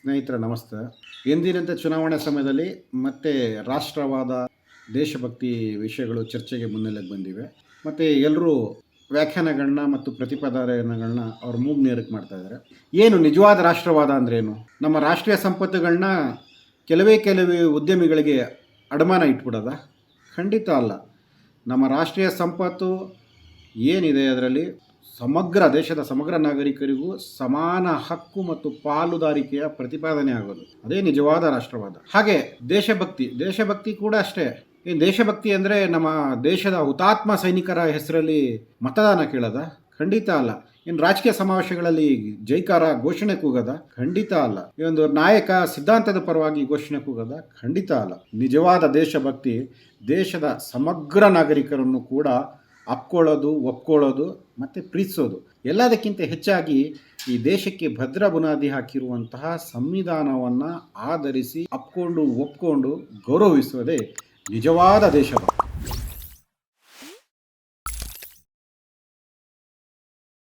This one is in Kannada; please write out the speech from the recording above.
ಸ್ನೇಹಿತರ, ನಮಸ್ತೆ. ಎಂದಿನಂತೆ ಚುನಾವಣೆ ಸಮಯದಲ್ಲಿ ಮತ್ತೆ ರಾಷ್ಟ್ರವಾದ ದೇಶಭಕ್ತಿ ವಿಷಯಗಳು ಚರ್ಚೆಗೆ ಮುನ್ನೆಲೆಗೆ ಬಂದಿವೆ. ಮತ್ತು ಎಲ್ಲರೂ ವ್ಯಾಖ್ಯಾನಗಳನ್ನ ಮತ್ತು ಪ್ರತಿಪಾದನೆಗಳನ್ನ ಅವ್ರ ಮೂಗ್ ನೇರಕ್ಕೆ ಮಾಡ್ತಾ ಇದ್ದಾರೆ ಏನು ನಿಜವಾದ ರಾಷ್ಟ್ರವಾದ ಅಂದ್ರೇನು? ನಮ್ಮ ರಾಷ್ಟ್ರೀಯ ಸಂಪತ್ತುಗಳನ್ನ ಕೆಲವೇ ಕೆಲವೇ ಉದ್ಯಮಿಗಳಿಗೆ ಅಡಮಾನ ಇಟ್ಬಿಡೋದ? ಖಂಡಿತ ಅಲ್ಲ. ನಮ್ಮ ರಾಷ್ಟ್ರೀಯ ಸಂಪತ್ತು ಏನಿದೆ ಅದರಲ್ಲಿ? ಸಮಗ್ರ ದೇಶದ ಸಮಗ್ರ ನಾಗರಿಕರಿಗೂ ಸಮಾನ ಹಕ್ಕು ಮತ್ತು ಪಾಲುದಾರಿಕೆಯ ಪ್ರತಿಪಾದನೆ ಆಗೋದು. ಅದೇ ನಿಜವಾದ ರಾಷ್ಟ್ರವಾದ. ಹಾಗೆ ದೇಶಭಕ್ತಿ. ದೇಶಭಕ್ತಿ ಕೂಡ ಅಷ್ಟೇ. ಈ ದೇಶಭಕ್ತಿ ಅಂದರೆ ನಮ್ಮ ದೇಶದ ಹುತಾತ್ಮ ಸೈನಿಕರ ಹೆಸರಲ್ಲಿ ಮತದಾನ ಕೇಳದ? ಖಂಡಿತ ಅಲ್ಲ. ಇನ್ನು ರಾಜಕೀಯ ಸಮಾವೇಶಗಳಲ್ಲಿ ಜೈಕಾರ ಘೋಷಣೆ ಕೂಗದ? ಖಂಡಿತ ಅಲ್ಲ. ಈ ಒಂದು ನಾಯಕ ಸಿದ್ಧಾಂತದ ಪರವಾಗಿ ಘೋಷಣೆ ಕೂಗದ? ಖಂಡಿತ ಅಲ್ಲ. ನಿಜವಾದ ದೇಶಭಕ್ತಿ ದೇಶದ ಸಮಗ್ರ ನಾಗರಿಕರನ್ನು ಕೂಡ ಅಪ್ಕೊಳ್ಳೋದು, ಒಪ್ಕೊಳ್ಳೋದು ಮತ್ತು ಪ್ರೀತಿಸೋದು ಎಲ್ಲದಕ್ಕಿಂತ ಹೆಚ್ಚಾಗಿ ಈ ದೇಶಕ್ಕೆ ಭದ್ರ ಬುನಾದಿ ಹಾಕಿರುವಂತಹ ಸಂವಿಧಾನವನ್ನು ಆಧರಿಸಿ ಅಪ್ಕೊಂಡು, ಒಪ್ಕೊಂಡು ಗೌರವಿಸುವುದೇ ನಿಜವಾದ ದೇಶಭಕ್ತಿ